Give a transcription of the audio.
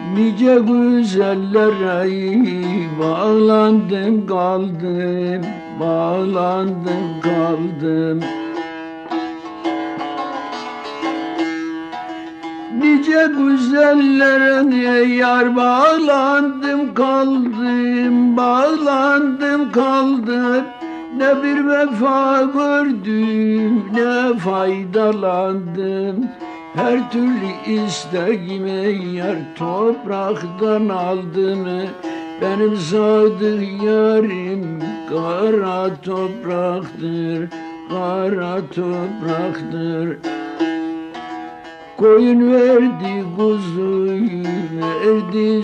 Nice güzellere bağlandım kaldım Bağlandım kaldım. Nice güzellere yar bağlandım kaldım Bağlandım kaldım. Ne bir vefa gördüm ne faydalandım her türlü isteğimi yar topraktan aldım Benim sadık yarim kara topraktır Kara topraktır. Koyun verdi kuzuyu verdi